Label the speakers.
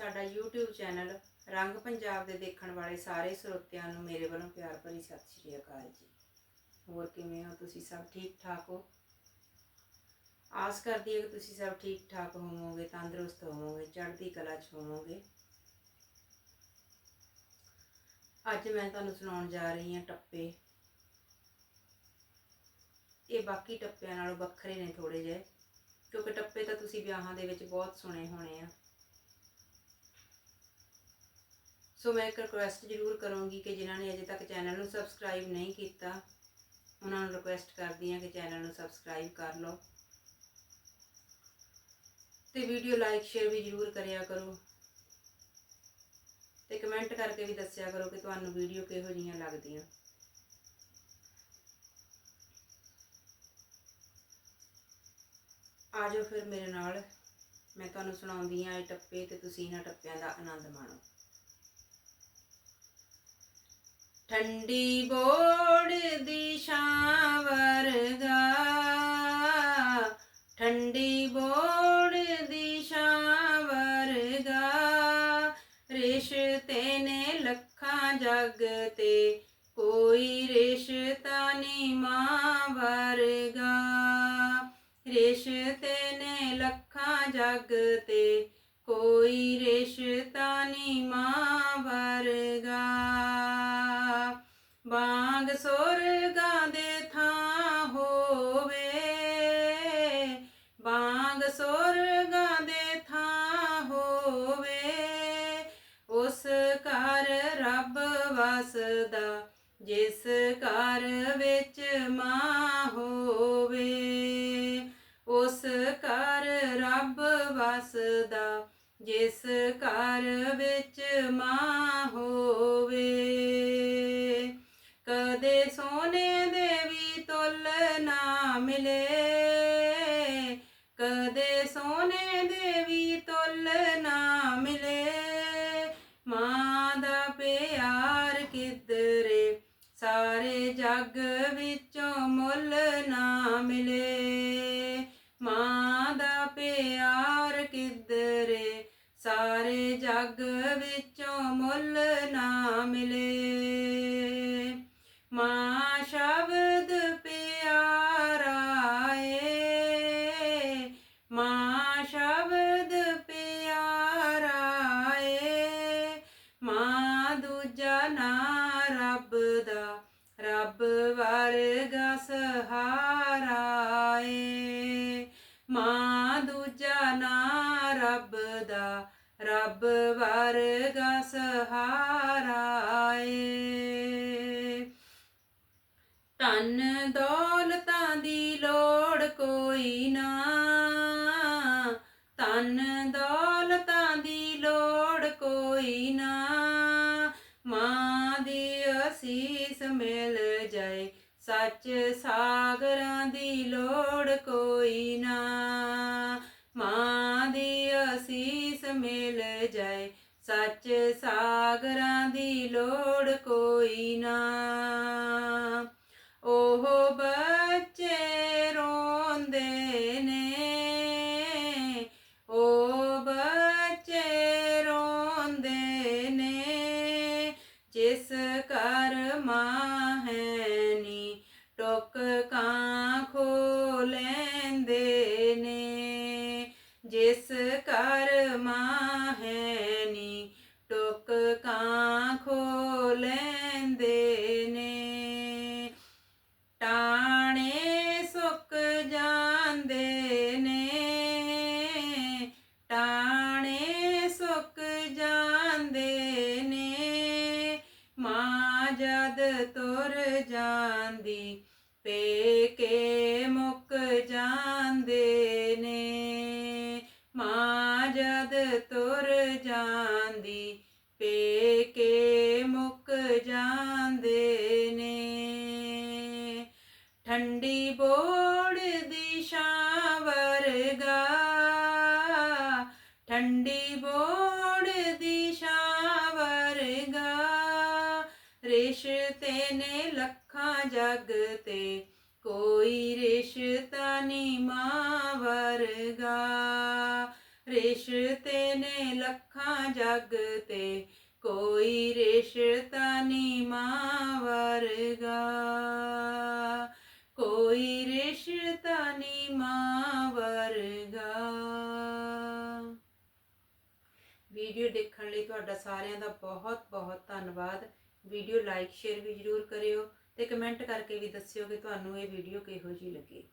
Speaker 1: ਸਾਡਾ YouTube channel ਰੰਗ ਪੰਜਾਬ ਦੇ ਦੇਖਣ ਵਾਲੇ ਸਾਰੇ ਸਰੋਤਿਆਂ ਨੂੰ ਮੇਰੇ ਵੱਲੋਂ ਪਿਆਰ ਭਰੀ ਸਤਿ ਸ਼੍ਰੀ ਅਕਾਲ ਜੀ। ਹੋਰ ਕਿਵੇਂ ਹੋ ਤੁਸੀਂ ਸਭ ਠੀਕ ਠਾਕ ਹੋ? ਆਸ ਕਰਦੀ ਹਾਂ ਕਿ ਤੁਸੀਂ ਸਭ ਠੀਕ ਠਾਕ ਹੋਵੋਗੇ, ਤੰਦਰੁਸਤ ਹੋਵੋਗੇ, ਚੜ੍ਹਦੀ ਕਲਾ 'ਚ ਹੋਵੋਗੇ। ਅੱਜ ਮੈਂ ਤੁਹਾਨੂੰ ਸੁਣਾਉਣ ਜਾ ਰਹੀ ਹਾਂ ਟੱਪੇ। ਇਹ ਬਾਕੀ ਟੱਪਿਆਂ ਨਾਲੋਂ ਵੱਖਰੇ ਨੇ ਥੋੜੇ ਜਿਹੇ, ਕਿਉਂਕਿ ਟੱਪੇ ਤਾਂ ਤੁਸੀਂ ਵਿਆਹਾਂ ਦੇ ਵਿੱਚ ਬਹੁਤ ਸੁਣੇ ਹੋਣੇ ਆ। ਸੋ ਮੈਂ ਇੱਕ ਰਿਕੁਐਸਟ ਜ਼ਰੂਰ ਕਰੂੰਗੀ ਕਿ ਜਿਨ੍ਹਾਂ ਨੇ ਅਜੇ ਤੱਕ ਚੈਨਲ ਨੂੰ ਸਬਸਕ੍ਰਾਈਬ ਨਹੀਂ ਕੀਤਾ, ਉਹਨਾਂ ਨੂੰ ਰਿਕੁਐਸਟ ਕਰਦੀ ਹਾਂ ਕਿ ਚੈਨਲ ਨੂੰ ਸਬਸਕ੍ਰਾਈਬ ਕਰ ਲਓ। ਤੇ ਵੀਡੀਓ ਲਾਈਕ ਸ਼ੇਅਰ ਵੀ ਜ਼ਰੂਰ ਕਰਿਆ ਕਰੋ। ਤੇ ਕਮੈਂਟ ਕਰਕੇ ਵੀ ਦੱਸਿਆ ਕਰੋ ਕਿ ਤੁਹਾਨੂੰ ਵੀਡੀਓ ਕਿਹੋ ਜਿਹੀਆਂ ਲੱਗਦੀਆਂ। ਆਜੋ ਫਿਰ ਮੇਰੇ ਨਾਲ। ਮੈਂ ਤੁਹਾਨੂੰ ਸੁਣਾਉਂਦੀ ਹਾਂ ਇਹ ਟੱਪੇ ਤੇ ਤੁਸੀਂ ਇਹਨਾਂ ਟੱਪਿਆਂ ਦਾ ਆਨੰਦ ਮਾਣੋ। ਠੰਡੀ ਬੋੜ ਦੀ ਛਾਂ ਵਰਗਾ। ਠੰਡੀ ਬੋੜ ਦੀ ਛਾਂ ਵਰਗਾ। ਰਿਸ਼ਤੇ ਨੇ ਲੱਖਾਂ ਜਗ ਤੇ, ਕੋਈ ਰਿਸ਼ਤਾ ਨਹੀਂ ਮਾਂ ਵਰਗਾ। ਰਿਸ਼ਤੇ ਨੇ ਲੱਖਾਂ ਜਗ ਤੇ, ਕੋਈ ਰਿਸ਼ਤਾ ਜਿਸ ਘਰ ਵਿੱਚ ਮਾਂ ਹੋਵੇ, ਉਸ ਘਰ ਰੱਬ ਵਸਦਾ। ਜਿਸ ਘਰ ਵਿੱਚ ਮਾਂ ਹੋਵੇ, ਕਦੇ ਸੋਨੇ ਦੇ ਵੀ ਤੁਲ ਨਾ ਮਿਲੇ। ਕਦੇ ਸੋਨੇ ਦੇ ਵੀ ਤੁਲ ਨਾ ਵਿੱਚੋਂ ਮੁੱਲ ਨਾ ਮਿਲੇ। ਮਾਂ ਦਾ ਪਿਆਰ ਕਿਧਰੇ? ਸਾਰੇ ਜੱਗ ਵਿੱਚੋਂ ਮੁੱਲ ਨਾ ਮਿਲੇ। ਮਾਂ ਸ਼ਬਦ ਪਿਆਰਾ ਏ ਮਾਂ ਸਹਾਰਾ ਏ ਮਾਂ ਦੂਜਾ ਨਾ ਰੱਬ ਦਾ ਰੱਬ ਵਰਗਾ ਸਹਾਰਾ ਏ ਧਨ ਦੌਲਤਾਂ ਦੀ ਲੋੜ ਕੋਈ ਨਾ ਤਨ ਦੌਲਤਾਂ ਸੱਚ ਸਾਗਰਾਂ ਦੀ ਲੋੜ ਕੋਈ ਨਾ। ਮਾਂ ਦੀ ਅਸੀਸ ਮਿਲ ਜਾਏ, ਸੱਚ ਸਾਗਰਾਂ ਦੀ ਲੋੜ ਕੋਈ ਨਾ। ਲੈਂਦੇ ਨੇ ਜਿਸ ਘਰ ਮਾਂ ਹੈ ਨੀ ਕਾਂ ਖੋ ਲੈਂਦੇ ਜਾਂਦੇ ਨੇ। ਠੰਡੀ ਬੋੜ ਦੀ ਛਾਂ ਵਰਗਾ। ਠੰਡੀ ਬੋੜ ਦੀ ਛਾਂ ਵਰਗਾ। ਰਿਸ਼ਤੇ ਨੇ ਲੱਖਾਂ ਜਗ ਤੇ, ਕੋਈ ਰਿਸ਼ਤਾ ਨੀ ਮਾਂ ਵਰਗਾ। ਰਿਸ਼ਤੇ ਨੇ ਲੱਖਾਂ ਜੱਗ ਤੇ ਕੋਈ ਰਿਸ਼ਤਾ ਨੀ ਮਾਂ ਵਰਗਾ। ਕੋਈ ਰਿਸ਼ਤਾ ਨੀ ਮਾਂ ਵਰਗਾ। ਵੀਡੀਓ ਦੇਖਣ ਲਈ ਤੁਹਾਡਾ ਸਾਰਿਆਂ ਦਾ ਬਹੁਤ ਬਹੁਤ ਧੰਨਵਾਦ। ਵੀਡੀਓ ਲਾਈਕ, ਸ਼ੇਅਰ ਵੀ ਜਰੂਰ ਕਰਿਓ ਤੇ ਕਮੈਂਟ ਕਰਕੇ ਵੀ ਦੱਸਿਓ ਕਿ ਤੁਹਾਨੂੰ ਇਹ ਵੀਡੀਓ ਕਿਹੋ ਜਿਹੀ ਲੱਗੀ।